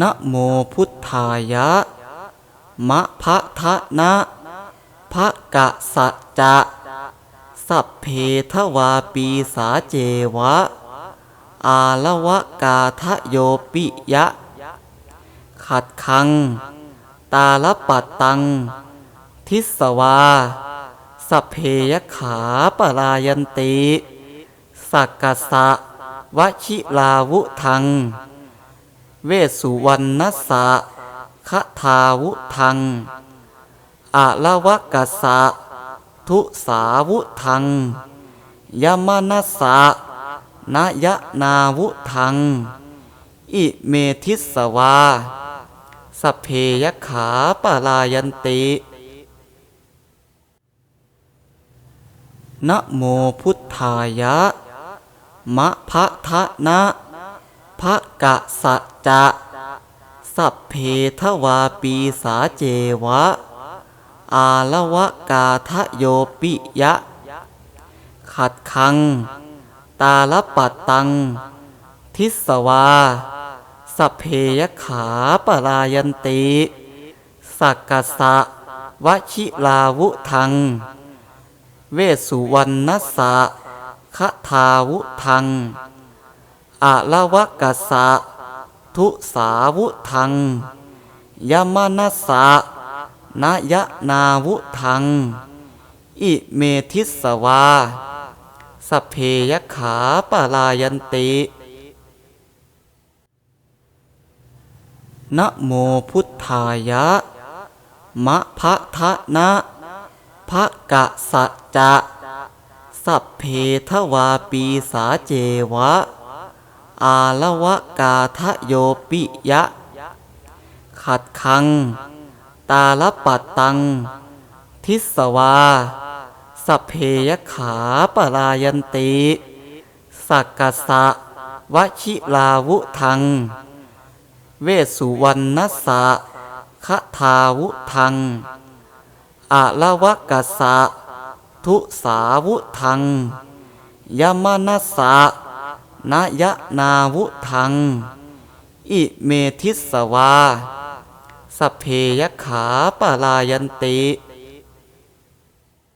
นะโมพุทธายะ มะพะทะนะภะกะสัจะ สัพเพทวาปีสาเจวะ อาละวะกาทะโยปิยะ ขัดคัง ตาลปัตตัง ทิสวา สัพเพยขาปรายยันติ สักกะสะวชิลาวุทัง เวสุวรรณสะคทาวุทังอะละวะกะสะทุสาวุทังยมนัสสะนายนาวุทัง อิเมทิสวาสเพยขาปลายันตินะโมพุทธายะมะพะทะนะ ภะกะสัจจะ สัพเพทวาปีสาเจวะ อาละวะกาทะโยปิยะ ขัดคัง ตาลปัตตัง ทิสวา สัพเพยขาปรายันติสักกะสะวชิลาวุทัง เวสุวรรณสะคทาวุทัง อะละวะกะสะ ทุสาวุทัง ยมนัสสะนยนาวุทัง อิเมทิสวาสเพยขาปลายันตินะโมพุทธายะ มะพะทะนะภะกะสัจจะ สัพเพทวาปีสาเจวะ อาละวะกาทะโยปิยะ ขัดคัง ตาลปัตตัง ทิสวา สัพเพยขาปรายันติสักกะสะวชิลาวุทัง เวสุวรรณสะคทาวุทังอะละวะกะสะ ทุสาวุทัง ยมนัสสะ นยนาวุทัง อิเมทิสวาสพเพยขาปลายันติ